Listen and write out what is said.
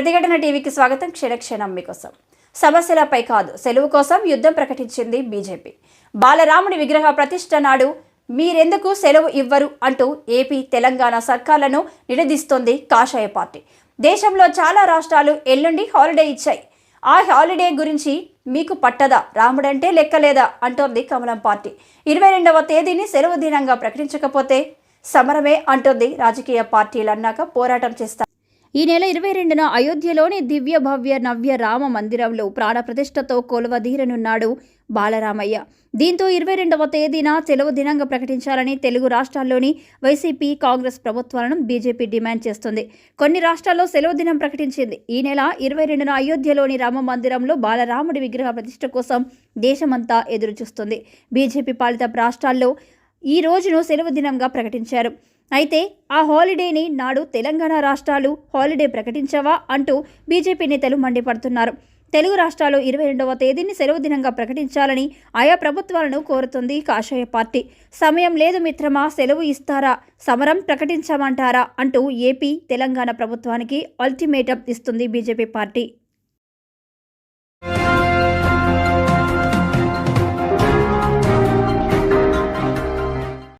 ప్రతిఘటన టీవీకి స్వాగతం. క్షణక్షణం మీకోసం. సమస్యలపై కాదు సెలవు కోసం యుద్ధం ప్రకటించింది బీజేపీ. బాలరాముడి విగ్రహ ప్రతిష్ట నాడు మీరెందుకు సెలవు ఇవ్వరు అంటూ ఏపీ తెలంగాణ సర్కార్లను నిలదీస్తోంది కాషాయ పార్టీ. దేశంలో చాలా రాష్ట్రాలు ఎల్లుండి హాలిడే ఇచ్చాయి. ఆ హాలిడే గురించి మీకు పట్టదా? రాముడంటే లెక్కలేదా? అంటోంది కమలం పార్టీ. ఇరవై రెండవ తేదీని సెలవు దినంగా ప్రకటించకపోతే సమరమే అంటోంది రాజకీయ పార్టీలు అన్నాక పోరాటం చేస్తారు ఈ నెల ఇరవై రెండున అయోధ్యలోని దివ్య భవ్య నవ్య రామ మందిరంలో ప్రాణప్రతిష్టతో కొలువదీరనున్నాడు బాలరామయ్య. దీంతో ఇరవై రెండవ తేదీన సెలవు దినంగా ప్రకటించాలని తెలుగు రాష్ట్రాల్లోని వైసీపీ కాంగ్రెస్ ప్రభుత్వాలను బీజేపీ డిమాండ్ చేస్తుంది. కొన్ని రాష్ట్రాల్లో సెలవు దినం ప్రకటించింది. ఈ నెల ఇరవై రెండున అయోధ్యలోని రామ మందిరంలో బాలరాముడి విగ్రహ ప్రతిష్ట కోసం దేశమంతా ఎదురుచూస్తుంది. బీజేపీ పాలిత రాష్ట్రాల్లో ఈ రోజును సెలవు దినంగా ప్రకటించారు. అయితే ఆ హాలిడేని నాడు తెలంగాణ రాష్ట్రాలు హాలిడే ప్రకటించవా అంటూ బీజేపీ నేతలు మండిపడుతున్నారు. తెలుగు రాష్ట్రాలు ఇరవై రెండవ తేదీని సెలవు దినంగా ప్రకటించాలని ఆయా ప్రభుత్వాలను కోరుతుంది కాషాయ పార్టీ. సమయం లేదు మిత్రమా సెలవు ఇస్తారా? సమరం ప్రకటించమంటారా? అంటూ ఏపీ తెలంగాణ ప్రభుత్వానికి అల్టిమేటం ఇస్తుంది బీజేపీ పార్టీ.